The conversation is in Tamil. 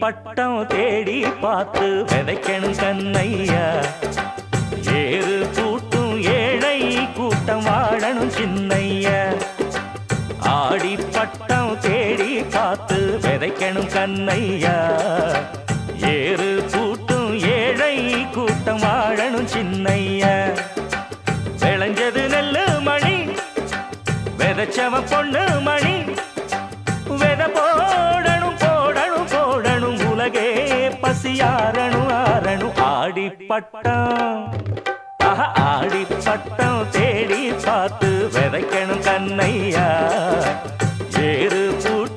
பட்டம் தேடி பார்த்து விதைக்கணும் கண்ணையா? ஏறு கூட்டும் ஏழை கூட்டம் வாழணும் சின்னையா? ஆடி பட்டம் தேடி காத்து விதைக்கணும் கண்ணையா? ஏறு கூட்டும் ஏழை கூட்டம் வாழணும் சின்னையா? விளைஞ்சது நெல்லு மணி விதைச்சவ பொண்ணு மணி. வித போடணும் போடணும் போடணும் உலகே பசியாரணும் ஆரணும் ஆடி பட்டம் ஆடி பட்டம் தேடி பார்த்து விதைக்கணும் கண்ணையா?